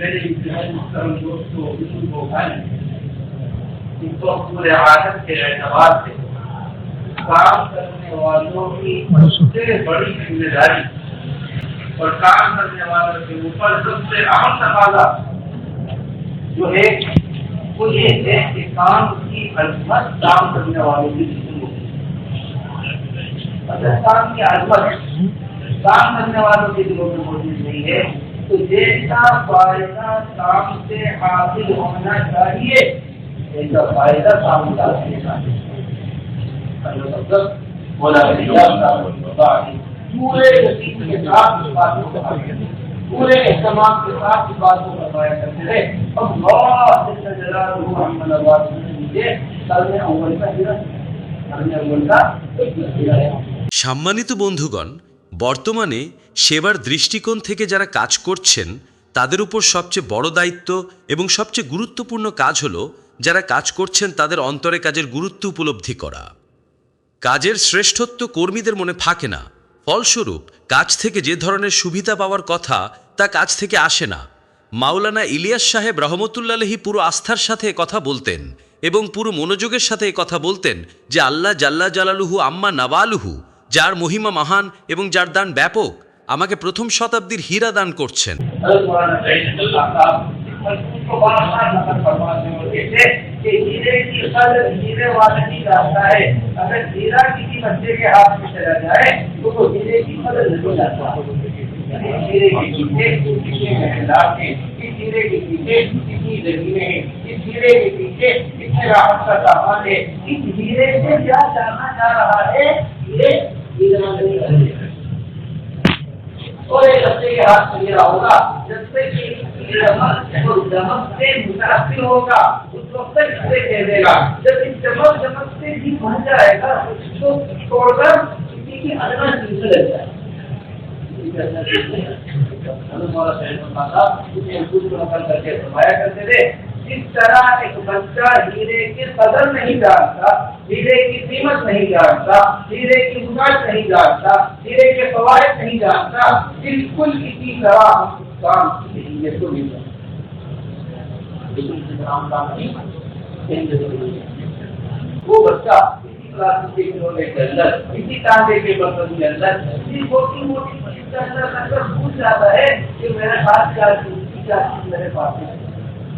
میرے انتہائی محترم دوستوں بزرگ و بھائی ان کو پورے عادت کے اعتبار سے کام کرنے والوں کی سب سے بڑی ذمہ داری اور کام کرنے والوں کے اوپر سب سے اہم تقاضا جو ہے، وہ یہ ہے کہ کام کی عظمت کام کرنے والوں کی اگر کام کی عظمت کام کرنے والوں کی دلوں موجود نہیں ہے तो जैसा फायदा काम से हासिल होना चाहिए ऐसा फायदा काम से हासिल होना चाहिए मतलब बोला पूरे यकीन के साथ इस बात को कहा गया। पूरे एहतमाम के साथ इस बात को करवाया करते रहे अब कल अव्वल का हिरन कल अव्वल का हिरन সম্মানিত বন্ধুগণ বর্তমানে সেবার দৃষ্টিকোণ থেকে যারা কাজ করছেন, তাদের উপর সবচেয়ে বড় দায়িত্ব এবং সবচেয়ে গুরুত্বপূর্ণ কাজ হল যারা কাজ করছেন, তাদের অন্তরে কাজের গুরুত্ব উপলব্ধি করা। কাজের শ্রেষ্ঠত্ব কর্মীদের মনে থাকে না। ফলস্বরূপ, কাজ থেকে যে ধরনের সুবিধা পাওয়ার কথা, তা কাজ থেকে আসে না। মাওলানা ইলিয়াস সাহেব রহমতুল্লাহি পুরো আস্থার সাথে কথা বলতেন এবং পুরো মনোযোগের সাথে কথা বলতেন যে আল্লাহ জাল্লা জালালুহু আম্মা নাওয়ালুহু যার মহিমা মহান এবং যার দান ব্যাপক আমাকে প্রথম শতাব্দীর হীরা দান করছেন हज़रत मौलाना सईद अब्दुल्ला साहब उनको बार बार नकल फरमाते होते थे कि हीरे की कदर हीरे वाले ही जानता है अगर हीरा किसी बच्चे के हाथ में चला जाए तो वो हीरे की कदर नहीं हो जाता यानी हीरे के पीछे कितने मेहनत है इस हीरे के पीछे कितनी जमीनें हैं इस हीरे के पीछे कितने राहत का सामान है इस हीरे से क्या जानना जा रहा है جب سے کہ کرتے تھے اس طرح ایک بچہ ہیرے کی قدر نہیں جانتا، ہیرے کی قیمت نہیں جانتا، ہیرے کی مداخ نہیں جانتا، ہیرے کے فوائد نہیں جانتا بالکل اسی طرح ہم کام کی اہمیت نہیں وہ بچہ اسی کے برتن کے اندر موٹی موٹی کے اندر جاتا ہے کہ میرے پاس کیا میرے پاس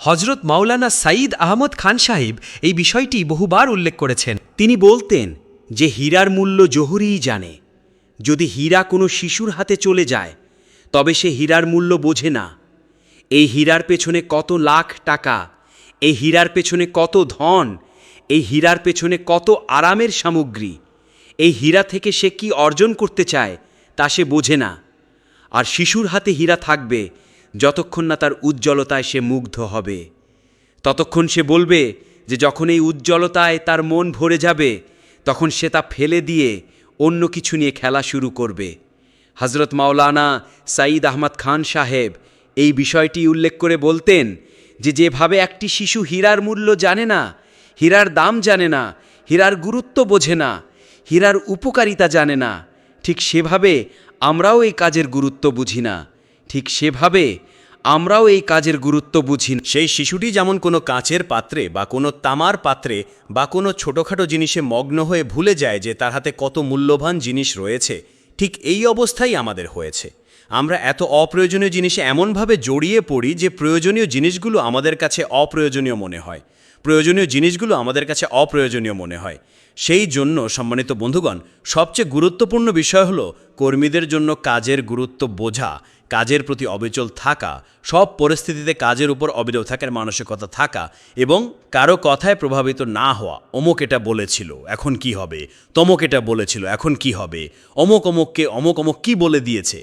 হজরত মাওলানা সাঈদ আহমদ খান সাহেব এই বিষয়টি বহুবার উল্লেখ করেছেন। তিনি বলতেন যে হীরার মূল্য জহুরিই জানে। যদি হীরা কোনো শিশুর হাতে চলে যায়, তবে সে হীরার মূল্য বোঝে না। এই হীরার পেছনে কত লাখ টাকা, এই হীরার পেছনে কত ধন, এই হীরার পেছনে কত আরামের সামগ্রী, এই হীরা থেকে সে কি অর্জন করতে চায় তা সে বোঝে না। আর শিশুর হাতে হীরা থাকবে যতক্ষণ না তার উজ্জ্বলতায় সে মুগ্ধ হবে, ততক্ষণ সে বলবে যে যখন এই উজ্জ্বলতায় তার মন ভরে যাবে, তখন সে তা ফেলে দিয়ে অন্য কিছু নিয়ে খেলা শুরু করবে। হজরত মাওলানা সাঈদ আহমদ খান সাহেব এই বিষয়টি উল্লেখ করে বলতেন যে যেভাবে একটি শিশু হীরার মূল্য জানে না, হীরার দাম জানে না, হীরার গুরুত্ব বোঝে না, হীরার উপকারিতা জানে না, ঠিক সেভাবে আমরাও এই কাজের গুরুত্ব বুঝি না। ঠিক সেভাবে আমরাও এই কাজের গুরুত্ব বুঝি সেই শিশুটি যেমন কোনো কাঁচের পাত্রে বা কোনো তামার পাত্রে বা কোনো ছোটোখাটো জিনিসে মগ্ন হয়ে ভুলে যায় যে তার হাতে কত মূল্যবান জিনিস রয়েছে, ঠিক এই অবস্থাই আমাদের হয়েছে। আমরা এত অপ্রয়োজনীয় জিনিসে এমনভাবে জড়িয়ে পড়ি যে প্রয়োজনীয় জিনিসগুলো আমাদের কাছে অপ্রয়োজনীয় মনে হয়। প্রয়োজনীয় জিনিসগুলো আমাদের কাছে অপ্রয়োজনীয় মনে হয়। সেই জন্য, সম্মানিত বন্ধুগণ, সবচেয়ে গুরুত্বপূর্ণ বিষয় হলো কর্মীদের জন্য কাজের গুরুত্ব বোঝা। কাজের প্রতি অবিচল থাকা, সব পরিস্থিতিতে কাজের উপর অবিরল থাকার মানসিকতা থাকা এবং কারও কথায় প্রভাবিত না হওয়া, অমুক এটা বলেছিল, এখন কি হবে, তমক এটা বলেছিল, এখন কি হবে, অমুক অমুককে অমুক অমুক কী বলে দিয়েছে,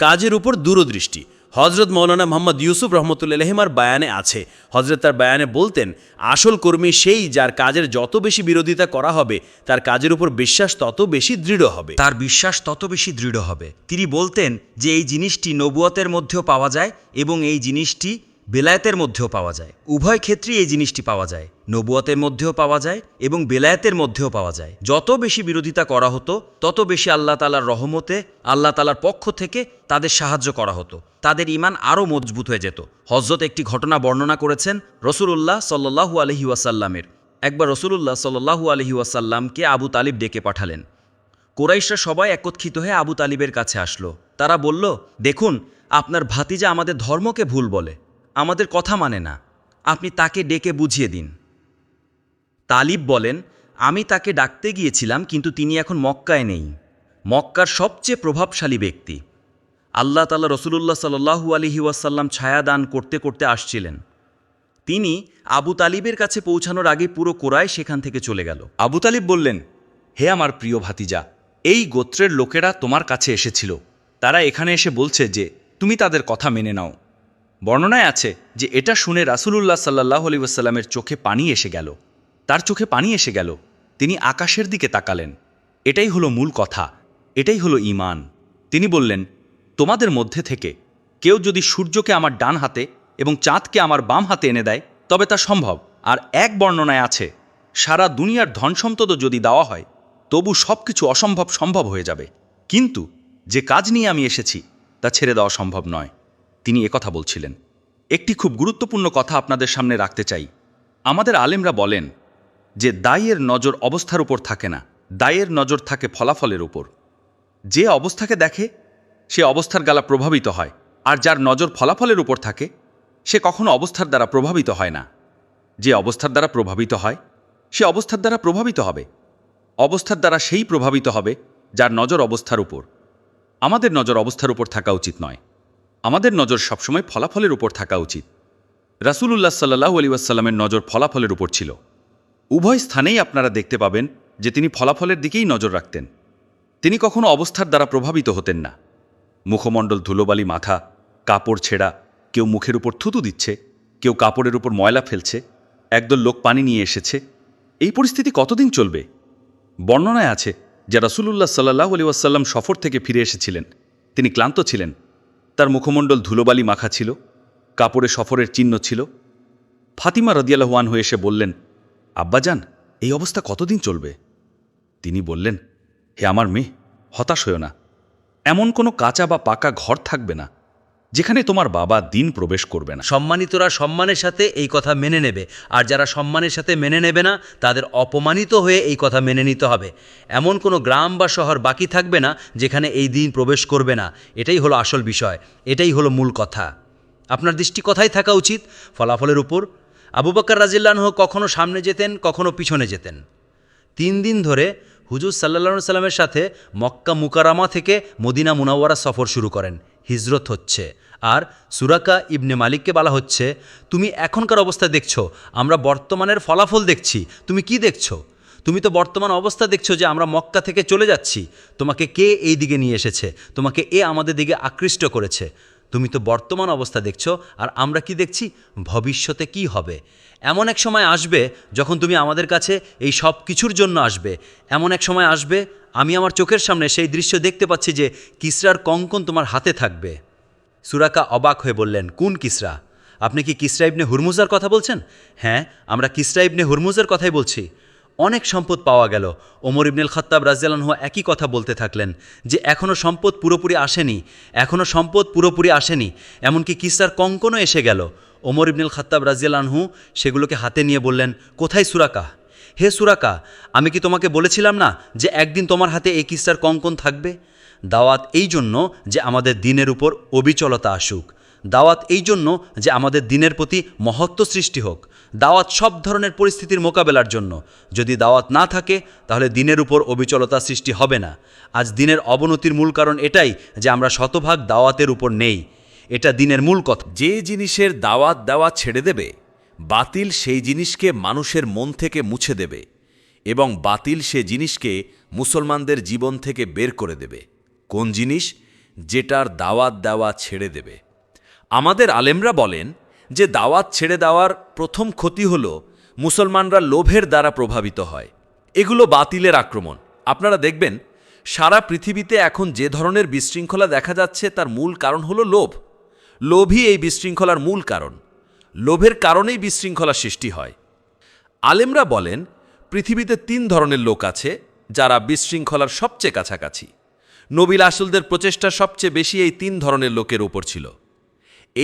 কাজের উপর দূরদৃষ্টি হজরত মৌলানা মোহাম্মদ ইউসুফ রহমতুল্লা রহমতুল্লাহিমার বায়ানে আছে। হজরত তার বায়ানে বলতেন, আসল কর্মী সেই যার কাজের যত বেশি বিরোধিতা করা হবে, তার কাজের উপর বিশ্বাস তত বেশি দৃঢ় হবে। তার বিশ্বাস তত বেশি দৃঢ় হবে। তিনি বলতেন যে, এই জিনিসটি নবুয়তের মধ্যেও পাওয়া যায় এবং এই জিনিসটি বেলায়েতের মধ্যেও পাওয়া যায়। উভয় ক্ষেত্রেই এই জিনিসটি পাওয়া যায়। নবুয়াতের মধ্যেও পাওয়া যায় এবং বেলায়েতের মধ্যেও পাওয়া যায়। যত বেশি বিরোধিতা করা হতো, তত বেশি আল্লাহ তালার রহমতে, আল্লাহ তালার পক্ষ থেকে তাদের সাহায্য করা হতো। তাদের ইমান আরও মজবুত হয়ে যেত। হজরত একটি ঘটনা বর্ণনা করেছেন রসুলুল্লাহ সাল্লাহু আলহি ওয়াসাল্লামের। একবার রসুলুল্লাহ সাল্লাহু আলহি ওয়াসাল্লামকে আবু তালিব ডেকে পাঠালেন। কোরাইশরা সবাই একত্রিত হয়ে আবু তালিবের কাছে আসলো। তারা বলল, দেখুন, আপনার ভাতিজা আমাদের ধর্মকে ভুল বলে। আমাদের কথা মানে না। আপনি তাকে ডেকে বুঝিয়ে দিন। তালিব বলেন, আমি তাকে ডাকতে গিয়েছিলাম, কিন্তু তিনি এখন মক্কায় নেই। মক্কার সবচেয়ে প্রভাবশালী ব্যক্তি। আল্লাহ তালা রসুলুল্লাহ সাল্লু আলহি ওয়াসাল্লাম ছায়াদান করতে করতে আসছিলেন। তিনি আবু তালিবের কাছে পৌঁছানোর আগে পুরো কোরায় সেখান থেকে চলে গেল। আবু তালিব বললেন, হে আমার প্রিয় ভাতিজা, এই গোত্রের লোকেরা তোমার কাছে এসেছিল। তারা এখানে এসে বলছে যে, তুমি তাদের কথা মেনে নাও। বর্ণনায় আছে যে এটা শুনে রাসুলুল্লাহ সাল্লাহ আলি ওয়াসাল্লামের চোখে পানি এসে গেল। তার চোখে পানি এসে গেল। তিনি আকাশের দিকে তাকালেন। এটাই হলো মূল কথা। এটাই হলো ঈমান। তিনি বললেন, তোমাদের মধ্যে থেকে কেউ যদি সূর্যকে আমার ডান হাতে এবং চাঁদকে আমার বাম হাতে এনে দেয়, তবে তা সম্ভব। আর এক বর্ণনায় আছে, সারা দুনিয়ার ধন সম্পদও যদি দেওয়া হয়, তবু সব কিছু অসম্ভব সম্ভব হয়ে যাবে। কিন্তু যে কাজ নিয়ে আমি এসেছি, তা ছেড়ে দেওয়া সম্ভব নয়। তিনি একথা বলছিলেন, একটি খুব গুরুত্বপূর্ণ কথা আপনাদের সামনে রাখতে চাই। আমাদের আলেমরা বলেন যে দায়ের নজর অবস্থার উপর থাকে না দায়ের নজর থাকে ফলাফলের উপর। যে অবস্থাকে দেখে, সে অবস্থার গালা প্রভাবিত হয়, আর যার নজর ফলাফলের উপর থাকে, সে কখনো অবস্থার দ্বারা প্রভাবিত হয় না। যে অবস্থার দ্বারা প্রভাবিত হয়, সে অবস্থার দ্বারা প্রভাবিত হবে। অবস্থার দ্বারা সেই প্রভাবিত হবে, যার নজর অবস্থার উপর। আমাদের নজর অবস্থার উপর থাকা উচিত নয়। আমাদের নজর সবসময় ফলাফলের উপর থাকা উচিত। রাসুলুল্লাহ সাল্লাহ আলী ওয়াসাল্লামের নজর ফলাফলের উপর ছিল। উভয় স্থানেই আপনারা দেখতে পাবেন যে তিনি ফলাফলের দিকেই নজর রাখতেন। তিনি কখনো অবস্থার দ্বারা প্রভাবিত হতেন না। মুখমণ্ডল ধুলোবালি মাথা, কাপড় ছেঁড়া, কেউ মুখের উপর থুতু দিচ্ছে, কেউ কাপড়ের উপর ময়লা ফেলছে, একদল লোক পানি নিয়ে এসেছে। এই পরিস্থিতি কতদিন চলবে? বর্ণনায় আছে যে রাসুলুল্লাহ সাল্লাহ আলী ওয়াসাল্লাম সফর থেকে ফিরে এসেছিলেন। তিনি ক্লান্ত ছিলেন। তার মুখমণ্ডল ধুলোবালি মাখা ছিল, কাপড়ে সফরের চিহ্ন ছিল। ফাতিমা রদিয়ালহান হয়ে এসে বললেন, আব্বাজান, এই অবস্থা কতদিন চলবে? তিনি বললেন, হে আমার মেয়ে, হতাশ হয়েও না। এমন কোনো কাঁচা বা পাকা ঘর থাকবে না। যেখানে তোমার বাবা দিন প্রবেশ করবে না। সম্মানিতরা সম্মানের সাথে এই কথা মেনে নেবে, আর যারা সম্মানের সাথে মেনে নেবে না, তাদের অপমানিত হয়ে এই কথা মেনে নিতে হবে। এমন কোনো গ্রাম বা শহর বাকি থাকবে না, যেখানে এই দিন প্রবেশ করবে না। এটাই হলো আসল বিষয়, এটাই হলো মূল কথা। আপনার দৃষ্টি কথাই থাকা উচিত? ফলাফলের উপর। আবু বাক্কর রাজিল্লাহ কখনো সামনে যেতেন, কখনো পিছনে যেতেন। তিন দিন ধরে হুজুর সাল্লা সাল্লামের সাথে মক্কা মুকারামা থেকে মদিনা মুনাওয়ারা সফর শুরু করেন। হিজরত হচ্ছে। আর সুরাকা ইবনে মালিককে বলা হচ্ছে, তুমি এখনকার অবস্থা দেখছ, আমরা বর্তমানের ফলাফল দেখছি, তুমি কি দেখছ? তুমি তো বর্তমান অবস্থা দেখছ যে আমরা মক্কা থেকে চলে যাচ্ছি, তোমাকে কে এই দিকে নিয়ে এসেছে? তোমাকে এ আমাদের দিকে আকৃষ্ট করেছে। তুমি তো বর্তমান অবস্থা দেখছ, আর আমরা কি দেখছি? ভবিষ্যতে কি হবে? এমন এক সময় আসবে যখন তুমি আমাদের কাছে এই সব কিছুর জন্য আসবে। এমন এক সময় আসবে, আমি আমার চোখের সামনে সেই দৃশ্য দেখতে পাচ্ছি যে কিসরার কঙ্কন তোমার হাতে থাকবে। সুরাকা অবাক হয়ে বললেন, কোন কিসরা? আপনি কি কিসরা ইবনে হুরমুজার কথা বলছেন? হ্যাঁ আমরা কিসরা ইবনে হুরমুজার কথাই বলছি। অনেক সম্পদ পাওয়া গেল। ওমর ইবনুল খত্তাব রাজিয়ালহু একই কথা বলতে থাকলেন যে এখনও সম্পদ পুরোপুরি আসেনি এখনও সম্পদ পুরোপুরি আসেনি, এমনকি কিসার কঙ্কনও এসে গেল। ওমর ইবনুল খত্তাব রাজিয়ালহু সেগুলোকে হাতে নিয়ে বললেন, কোথায় সুরাকা? হে সুরাকা, আমি কি তোমাকে বলেছিলাম না যে, একদিন তোমার হাতে এই কিসার কঙ্কন থাকবে? দাওয়াত এই জন্য যে, আমাদের দিনের উপর অবিচলতা আসুক। দাওয়াত এই জন্য যে আমাদের দিনের প্রতি মহত্ব সৃষ্টি হোক। দাওয়াত সব ধরনের পরিস্থিতির মোকাবেলার জন্য। যদি দাওয়াত না থাকে, তাহলে দিনের উপর অবিচলতা সৃষ্টি হবে না। আজ দিনের অবনতির মূল কারণ এটাই যে আমরা শতভাগ দাওয়াতের উপর নেই। এটা দিনের মূল কথা। যে জিনিসের দাওয়াত দেওয়া ছেড়ে দেবে, বাতিল সেই জিনিসকে মানুষের মন থেকে মুছে দেবে এবং বাতিল সে জিনিসকে মুসলমানদের জীবন থেকে বের করে দেবে। কোন জিনিস? যেটার দাওয়াত দেওয়া ছেড়ে দেবে। আমাদের আলেমরা বলেন যে দাওয়াত ছেড়ে দেওয়ার প্রথম ক্ষতি হল মুসলমানরা লোভের দ্বারা প্রভাবিত হয়। এগুলো বাতিলের আক্রমণ। আপনারা দেখবেন, সারা পৃথিবীতে এখন যে ধরনের বিশৃঙ্খলা দেখা যাচ্ছে তার মূল কারণ হলো লোভ। লোভই এই বিশৃঙ্খলার মূল কারণ। লোভের কারণেই বিশৃঙ্খলা সৃষ্টি হয়। আলেমরা বলেন, পৃথিবীতে তিন ধরনের লোক আছে যারা বিশৃঙ্খলার সবচেয়ে কাছাকাছি। নবিল আসলদের প্রচেষ্টা সবচেয়ে বেশি এই তিন ধরনের লোকের ওপর ছিল।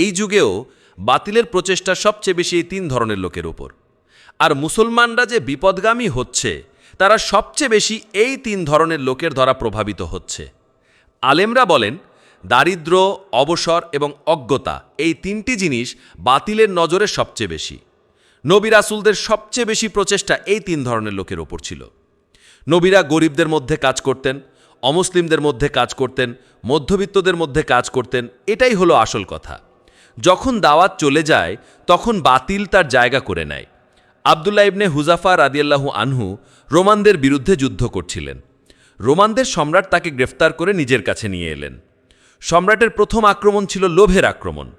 এই যুগেও বাতিলের প্রচেষ্টা সবচেয়ে বেশি এই তিন ধরনের লোকের ওপর আর মুসলমানরা যে বিপদগামী হচ্ছে, তারা সবচেয়ে বেশি এই তিন ধরনের লোকের দ্বারা প্রভাবিত হচ্ছে। আলেমরা বলেন, দারিদ্র, অবসর এবং অজ্ঞতা এই তিনটি জিনিস বাতিলের নজরে সবচেয়ে বেশি। নবী রাসুলদের সবচেয়ে বেশি প্রচেষ্টা এই তিন ধরনের লোকের ওপর ছিল। নবীরা গরিবদের মধ্যে কাজ করতেন, অমুসলিমদের মধ্যে কাজ করতেন, মধ্যবিত্তদের মধ্যে কাজ করতেন, এটাই হলো আসল কথা। যখন দাওয়াত চলে যায়, তখন বাতিল তার জায়গা করে নেয়। আবদুল্লাহ ইবনে হুজাফা রাদিয়াল্লাহু আনহু রোমানদের বিরুদ্ধে যুদ্ধ করছিলেন। রোমানদের সম্রাট তাকে গ্রেফতার করে নিজের কাছে নিয়ে এলেন। সম্রাটের প্রথম আক্রমণ ছিল লোভের আক্রমণ।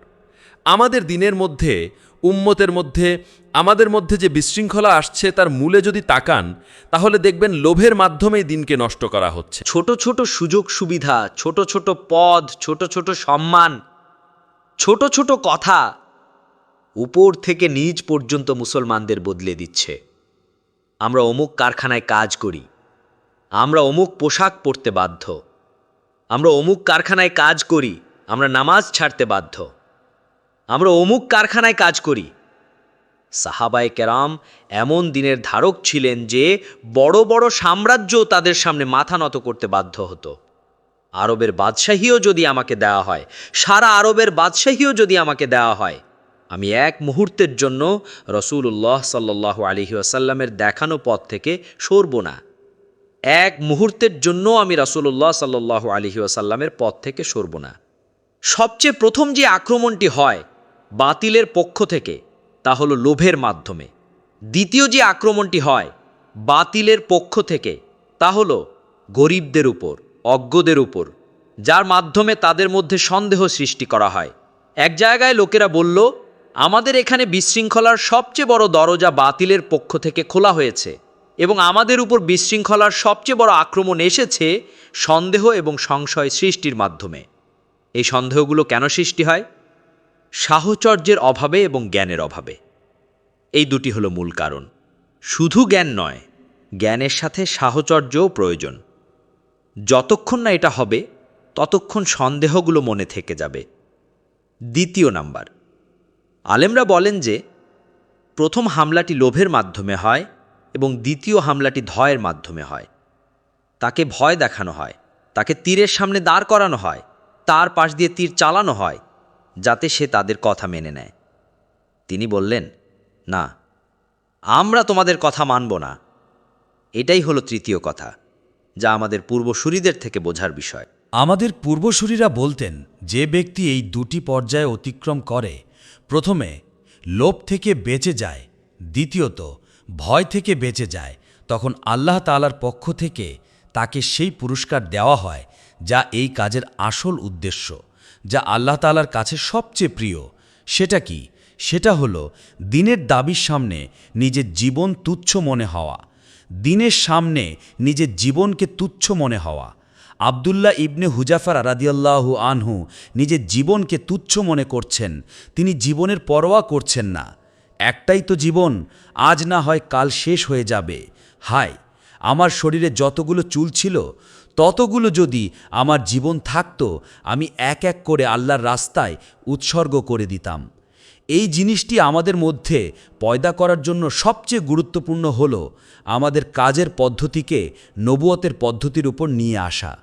আমাদের দিনের মধ্যে, উম্মতের মধ্যে, আমাদের মধ্যে যে বিশৃঙ্খলা আসছে তার মূলে যদি তাকান, তাহলে দেখবেন লোভের মাধ্যমেই দিনকে নষ্ট করা হচ্ছে। ছোট ছোট সুযোগ সুবিধা, ছোট ছোট পদ, ছোট ছোট সম্মান ছোট ছোট কথা উপর থেকে নিচ পর্যন্ত মুসলমানদের বদলে দিচ্ছে। আমরা অমুক কারখানায় কাজ করি, আমরা অমুক পোশাক পরতে বাধ্য, আমরা অমুক কারখানায় কাজ করি, আমরা নামাজ ছাড়তে বাধ্য, আমরা অমুক কারখানায় কাজ করি। সাহাবায় কেরাম এমন দিনের ধারক ছিলেন যে বড় বড় সাম্রাজ্য তাদের সামনে মাথা নত করতে বাধ্য হতো। আরবের বাদশাহীও যদি আমাকে দেওয়া হয়, সারা আরবের বাদশাহীও যদি আমাকে দেওয়া হয়, আমি এক মুহূর্তের জন্য রসুল্লাহ সাল্লাহ আলহি আসাল্লামের দেখানো পথ থেকে সরব না। এক মুহূর্তের জন্য আমি রাসূলুল্লাহ সাল্লাহ আলহি আসাল্লামের পথ থেকে সরব না। সবচেয়ে প্রথম যে আক্রমণটি হয় বাতিলের পক্ষ থেকে, তা হলো লোভের মাধ্যমে। দ্বিতীয় যে আক্রমণটি হয় বাতিলের পক্ষ থেকে, তা হলো গরিবদের উপর। অজ্ঞদের উপর, যার মাধ্যমে তাদের মধ্যে সন্দেহ সৃষ্টি করা হয়। এক জায়গায় লোকেরা বলল, আমাদের এখানে বিশৃঙ্খলার সবচেয়ে বড় দরজা বাতিলের পক্ষ থেকে খোলা হয়েছে এবং আমাদের উপর বিশৃঙ্খলার সবচেয়ে বড় আক্রমণ এসেছে সন্দেহ এবং সংশয় সৃষ্টির মাধ্যমে। এই সন্দেহগুলো কেন সৃষ্টি হয়? সাহচর্যের অভাবে এবং জ্ঞানের অভাবে। এই দুটি হলো মূল কারণ। শুধু জ্ঞান নয়, জ্ঞানের সাথে সাহচর্যও প্রয়োজন। যতক্ষণ না এটা হবে, ততক্ষণ সন্দেহগুলো মনে থেকে যাবে। দ্বিতীয় নাম্বার, আলেমরা বলেন যে, প্রথম হামলাটি লোভের মাধ্যমে হয় এবং দ্বিতীয় হামলাটি ধয়ের মাধ্যমে হয়। তাকে ভয় দেখানো হয়, তাকে তীরের সামনে দাঁড় করানো হয়, তার পাশ দিয়ে তীর চালানো হয়, যাতে সে তাদের কথা মেনে নেয়। তিনি বললেন, না, আমরা তোমাদের কথা মানব না। এটাই হলো তৃতীয় কথা। যা আমাদের পূর্বসূরিদের থেকে বোঝার বিষয়। আমাদের পূর্বসূরীরা বলতেন, যে ব্যক্তি এই দুটি পর্যায়ে অতিক্রম করে, প্রথমে লোভ থেকে বেঁচে যায়, দ্বিতীয়ত ভয় থেকে বেঁচে যায়, তখন আল্লাহ তালার পক্ষ থেকে তাকে সেই পুরস্কার দেওয়া হয়, যা এই কাজের আসল উদ্দেশ্য, যা আল্লাহ তালার কাছে সবচেয়ে প্রিয়। সেটা কি? সেটা হলো, দিনের দাবির সামনে নিজের জীবন তুচ্ছ মনে হওয়া দিনের সামনে নিজের জীবনকে তুচ্ছ মনে হওয়া। আবদুল্লাহ ইবনে হুজাফার রাদিয়াল্লাহু আনহু নিজের জীবনকে তুচ্ছ মনে করছেন। তিনি জীবনের পরোয়া করছেন না। একটাই তো জীবন, আজ না হয় কাল শেষ হয়ে যাবে। হায়, আমার শরীরে যতগুলো চুল ছিল, ততগুলো যদি আমার জীবন থাকতো, আমি এক এক করে আল্লাহর রাস্তায় উৎসর্গ করে দিতাম। এই জিনিসটি আমাদের মধ্যে পয়দা করার জন্য সবচেয়ে গুরুত্বপূর্ণ হল আমাদের কাজের পদ্ধতিকে নবুয়তের পদ্ধতির উপর নিয়ে আসা।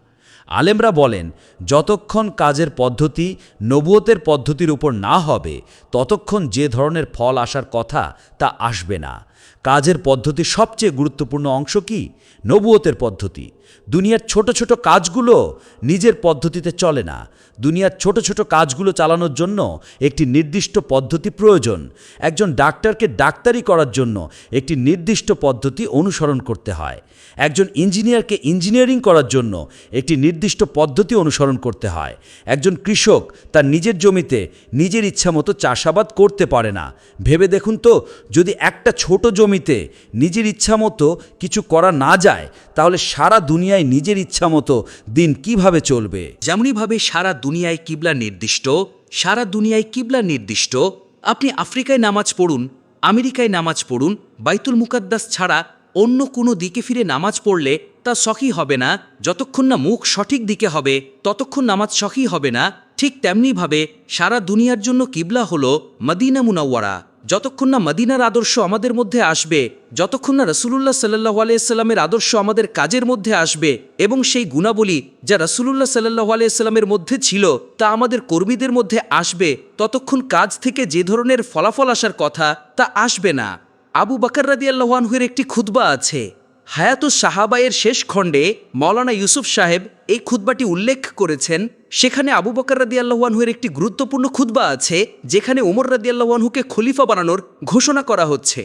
আলেমরা বলেন, যতক্ষণ কাজের পদ্ধতি নবুয়তের পদ্ধতির উপর না হবে, ততক্ষণ যে ধরনের ফল আসার কথা তা আসবে না। কাজের পদ্ধতি সবচেয়ে গুরুত্বপূর্ণ অংশ কি? নবুয়তের পদ্ধতি। দুনিয়ার ছোট ছোট কাজগুলো নিজের পদ্ধতিতে চলে না। দুনিয়ার ছোট ছোট কাজগুলো চালানোর জন্য একটি নির্দিষ্ট পদ্ধতি প্রয়োজন। একজন ডাক্তারকে ডাক্তারি করার জন্য একটি নির্দিষ্ট পদ্ধতি অনুসরণ করতে হয়। একজন ইঞ্জিনিয়ারকে ইঞ্জিনিয়ারিং করার জন্য একটি নির্দিষ্ট পদ্ধতি অনুসরণ করতে হয়। একজন কৃষক তার নিজের জমিতে নিজের ইচ্ছামতো চাষাবাদ করতে পারে না। ভেবে দেখুন তো, যদি একটা ছোট জমিতে নিজের ইচ্ছামতো কিছু করা না যায়, তাহলে সারা দুনিয়ায় নিজের ইচ্ছামতো দিন কীভাবে চলবে? যেমনইভাবে সারা দুনিয়ায় কিবলা নির্দিষ্ট, সারা দুনিয়ায় কিবলা নির্দিষ্ট, আপনি আফ্রিকায় নামাজ পড়ুন, আমেরিকায় নামাজ পড়ুন, বাইতুল মুকাদ্দাস ছাড়া অন্য কোনো দিকে ফিরে নামাজ পড়লে তা সখী হবে না। যতক্ষণ না মুখ সঠিক দিকে হবে, ততক্ষণ নামাজ সখী হবে না। ঠিক তেমনিভাবে সারা দুনিয়ার জন্য কিবলা হলো মদিনা মুনাওয়ারা। যতক্ষণ না মদিনার আদর্শ আমাদের মধ্যে আসবে, যতক্ষণ না রসুলুল্লাহ সাল্লাহ আলাইস্লামের আদর্শ আমাদের কাজের মধ্যে আসবে এবং সেই গুণাবলী যা রসুলুল্লাহ সাল্লাহ আলাইস্লামের মধ্যে ছিল তা আমাদের কর্মীদের মধ্যে আসবে, ততক্ষণ কাজ থেকে যে ধরনের ফলাফল আসার কথা তা আসবে না। আবু বাকর রাদি আল্লাহানহুয়ের একটি খুতবা আছে। হায়াতুস সাহাবায়ের শেষ খণ্ডে মৌলানা ইউসুফ সাহেব এই খুতবাটি উল্লেখ করেছেন, সেখানে আবু বকর রাদি আল্লাহানহুয়ের একটি গুরুত্বপূর্ণ খুতবা আছে, যেখানে ওমর রাদি আল্লাহানহুকে খলিফা বানানোর ঘোষণা করা হচ্ছে।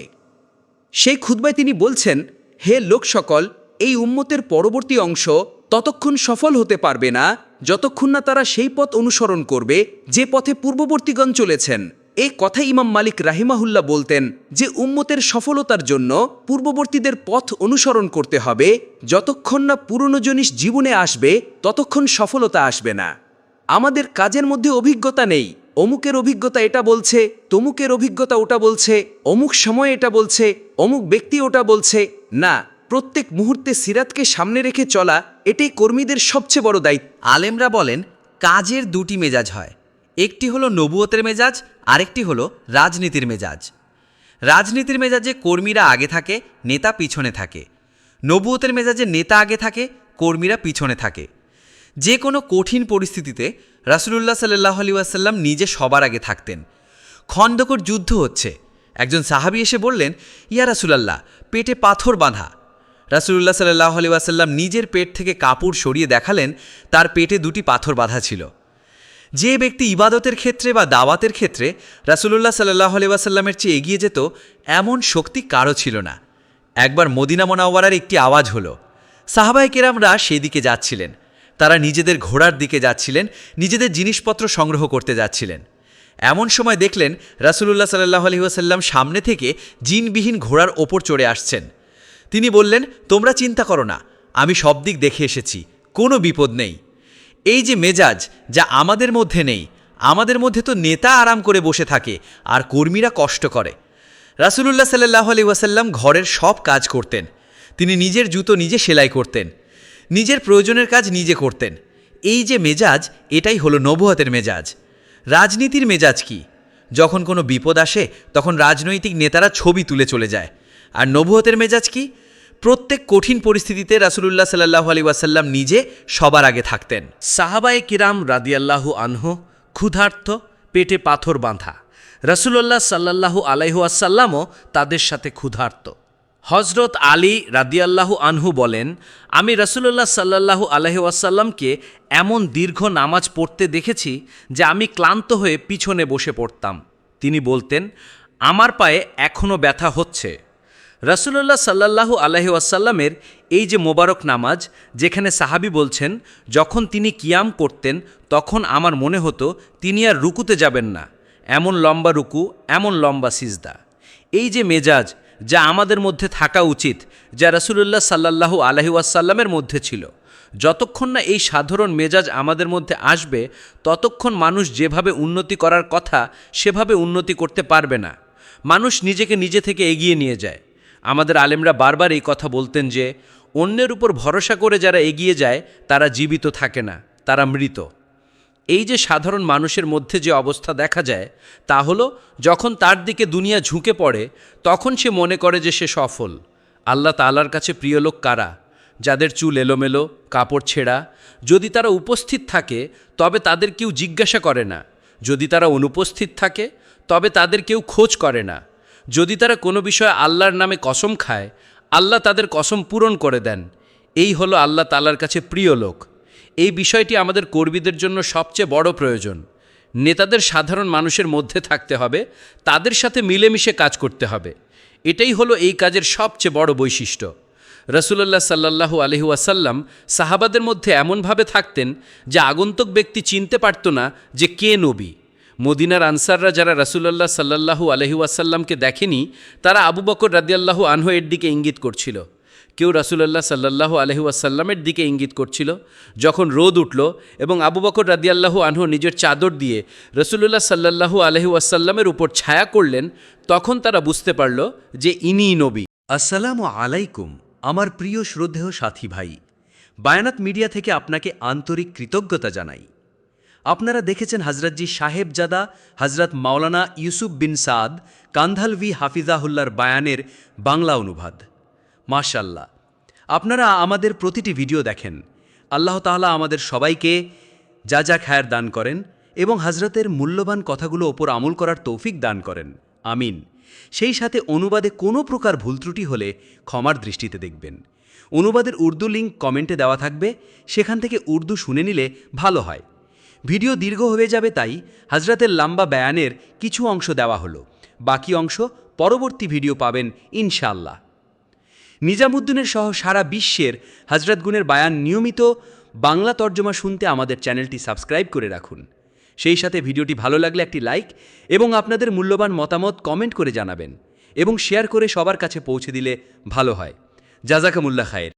সেই খুতবায় তিনি বলছেন, হে লোক সকল, এই উম্মতের পরবর্তী অংশ ততক্ষণ সফল হতে পারবে না, যতক্ষণ না তারা সেই পথ অনুসরণ করবে, যে পথে পূর্ববর্তীগণ চলেছেন। এই কথা ইমাম মালিক রাহিমাহুল্লাহ বলতেন যে, উম্মতের সফলতার জন্য পূর্ববর্তীদের পথ অনুসরণ করতে হবে, যতক্ষণ না পুরনো জিনিস জীবনে আসবে, ততক্ষণ সফলতা আসবে না। আমাদের কাজের মধ্যে অভিজ্ঞতা নেই, অমুকের অভিজ্ঞতা এটা বলছে, তমুকের অভিজ্ঞতা ওটা বলছে, অমুক সময় এটা বলছে, অমুক ব্যক্তি ওটা বলছে। না, প্রত্যেক মুহূর্তে সিরাতকে সামনে রেখে চলা, এটাই কর্মীদের সবচেয়ে বড় দায়িত্ব। আলেমরা বলেন, কাজের দুটি মেজাজ হয়। একটি হলো নবুয়তের মেজাজ, আরেকটি হলো রাজনীতির মেজাজ। রাজনীতির মেজাজে কর্মীরা আগে থাকে, নেতা পিছনে থাকে। নবুয়তের মেজাজে নেতা আগে থাকে, কর্মীরা পিছনে থাকে। যে কোনো কঠিন পরিস্থিতিতে রাসুলুল্লাহ সাল্লাহ আলী আসাল্লাম নিজে সবার আগে থাকতেন। খন্দকর যুদ্ধ হচ্ছে। একজন সাহাবি এসে বললেন, ইয়া রাসুলাল্লাহ, পেটে পাথর বাঁধা। রাসুলুল্লাহ সাল্লাহ আলী আসাল্লাম নিজের পেট থেকে কাপড় সরিয়ে দেখালেন, তার পেটে দুটি পাথর বাঁধা ছিল। যে ব্যক্তি ইবাদতের ক্ষেত্রে বা দাওয়াতের ক্ষেত্রে রাসুলুল্লাহ সাল্লাহ আলিবাসাল্লামের চেয়ে এগিয়ে যেত, এমন শক্তি কারও ছিল না। একবার মদিনা মোনাওয়ারার একটি আওয়াজ হলো। সাহাবাই কেরামরা সেদিকে যাচ্ছিলেন। তারা নিজেদের ঘোড়ার দিকে যাচ্ছিলেন, নিজেদের জিনিসপত্র সংগ্রহ করতে যাচ্ছিলেন। এমন সময় দেখলেন রাসুলুল্লাহ সাল্লাহ আলহিহাসাল্লাম সামনে থেকে জিনবিহীন ঘোড়ার ওপর চড়ে আসছেন। তিনি বললেন, তোমরা চিন্তা করো না, আমি সব দিক দেখে এসেছি, কোনো বিপদ নেই। এই যে মেজাজ যা আমাদের মধ্যে নেই, আমাদের মধ্যে তো নেতা আরাম করে বসে থাকে, আর কর্মীরা কষ্ট করে। রাসুলুল্লাহ সাল্লাহ আলি ওয়াসাল্লাম ঘরের সব কাজ করতেন। তিনি নিজের জুতো নিজে সেলাই করতেন। নিজের প্রয়োজনের কাজ নিজে করতেন। এই যে মেজাজ, এটাই হলো নবুয়তের মেজাজ। রাজনীতির মেজাজ কি? যখন কোনো বিপদ আসে, তখন রাজনৈতিক নেতারা ছবি তুলে চলে যায়। আর নবুয়তের মেজাজ কি? প্রত্যেক কঠিন পরিস্থিতিতে রাসুলুল্লাহ সাল্লাহ আলী ওয়াসাল্লাম নিজে সবার আগে থাকতেন। সাহাবায়ে কিরাম রাদিয়াল্লাহু আনহু ক্ষুধার্ত, পেটে পাথর বাঁধা। রসুল্লাহ সাল্লাল্লাহু আলাইহুয়াসাল্লামও তাদের সাথে ক্ষুধার্ত। হজরত আলী রাদিয়াল্লাহু আনহু বলেন, আমি রসুল্লাহ সাল্লাল্লাহু আলহিউসাল্লামকে এমন দীর্ঘ নামাজ পড়তে দেখেছি যে আমি ক্লান্ত হয়ে পিছনে বসে পড়তাম। তিনি বলতেন, আমার পায়ে এখনও ব্যথা হচ্ছে। রসুল্লাহ সাল্লাল্লাহু আলহি আসাল্লামের এই যে মোবারক নামাজ, যেখানে সাহাবি বলছেন, যখন তিনি কিয়াম করতেন, তখন আমার মনে হতো তিনি আর রুকুতে যাবেন না। এমন লম্বা রুকু, এমন লম্বা সিজদা। এই যে মেজাজ, যা আমাদের মধ্যে থাকা উচিত, যা রসুল্লাহ সাল্লাল্লাহু আলহি আসাল্লামের মধ্যে ছিল। যতক্ষণ না এই সাধারণ মেজাজ আমাদের মধ্যে আসবে, ততক্ষণ মানুষ যেভাবে উন্নতি করার কথা, সেভাবে উন্নতি করতে পারবে না। মানুষ নিজেকে নিজে থেকে এগিয়ে নিয়ে যায়। আমাদের আলেমরা বারবার এই কথা বলতেন যে, অন্যের উপর ভরসা করে যারা এগিয়ে যায়, তারা জীবিত থাকে না, তারা মৃত। এই যে সাধারণ মানুষের মধ্যে যে অবস্থা দেখা যায়, তা হলো যখন তার দিকে দুনিয়া ঝুঁকে পড়ে, তখন সে মনে করে যে সে সফল। আল্লাহ তালার কাছে প্রিয় লোক কারা? যাদের চুল এলোমেলো, কাপড় ছেঁড়া। যদি তারা উপস্থিত থাকে, তবে তাদের কেউ জিজ্ঞাসা করে না। যদি তারা অনুপস্থিত থাকে, তবে তাদের কেউ খোঁজ করে না। যদি তারা কোনো বিষয়ে আল্লাহর নামে কসম খায়, আল্লাহ তাদের কসম পূরণ করে দেন। এই হলো আল্লাহ তালার কাছে প্রিয় লোক। এই বিষয়টি আমাদের কর্মীদের জন্য সবচেয়ে বড় প্রয়োজন। নেতাদের সাধারণ মানুষের মধ্যে থাকতে হবে, তাদের সাথে মিলেমিশে কাজ করতে হবে। এটাই হলো এই কাজের সবচেয়ে বড় বৈশিষ্ট্য। রসুল্লাহ সাল্লাহু আলহি ওয়াসাল্লাম সাহাবাদের মধ্যে এমনভাবে থাকতেন যে আগন্তুক ব্যক্তি চিনতে পারত না যে কে নবী। মদিনার আনসাররা যারা রসুল্লাহ সাল্লাহু আলহি ওয়াসাল্লামকে দেখেনি, তারা আবু বকর রাদিয়াল্লাহু আনহু এর দিকে ইঙ্গিত করছিল। কেউ রাসুলাল্লাহ সাল্লাহু আলহি ওয়াসাল্লামের দিকে ইঙ্গিত করছিল, যখন রোদ উঠল এবং আবু বকর রাদিয়াল্লাহু আনহু নিজের চাদর দিয়ে রসুল্লাহ সাল্লাহু আলহি ওয়াসাল্লামের উপর ছায়া করলেন, তখন তারা বুঝতে পারল যে ইনিই নবী। আসসালামু আলাইকুম, আমার প্রিয় শ্রদ্ধেয় সাথী ভাই। বায়ানাত মিডিয়া থেকে আপনাকে আন্তরিক কৃতজ্ঞতা জানাই। আপনারা দেখেছেন হজরতজি সাহেবজাদা হজরত মাওলানা ইউসুফ বিন সাদ, কান্ধালভি হাফিজাহুল্লার বায়ানের বাংলা অনুবাদ। মাশাল্লাহ আপনারা আমাদের প্রতিটি ভিডিও দেখেন। আল্লাহ তাআলা আমাদের সবাইকে যা যা খায়ের দান করেন এবং হজরতের মূল্যবান কথাগুলো ওপর আমল করার তৌফিক দান করেন। আমিন। সেই সাথে অনুবাদে কোনো প্রকার ভুল ত্রুটি হলে ক্ষমার দৃষ্টিতে দেখবেন। অনুবাদের উর্দু লিঙ্ক কমেন্টে দেওয়া থাকবে, সেখান থেকে উর্দু শুনে নিলে ভালো হয়। ভিডিও দীর্ঘ হয়ে যাবে তাই হজরতের লম্বা বয়ানের কিছু অংশ দেওয়া হলো। বাকি অংশ পরবর্তী ভিডিও পাবেন ইনশাআল্লাহ। নিজামুদ্দিনের সহ সারা বিশ্বের হজরত গুণের বায়ান নিয়মিত বাংলা তর্জমা শুনতে আমাদের চ্যানেলটি সাবস্ক্রাইব করে রাখুন। সেই সাথে ভিডিওটি ভালো লাগলে একটি লাইক এবং আপনাদের মূল্যবান মতামত কমেন্ট করে জানাবেন এবং শেয়ার করে সবার কাছে পৌঁছে দিলে ভালো হয়। জাজাকামুল্লা খায়ের।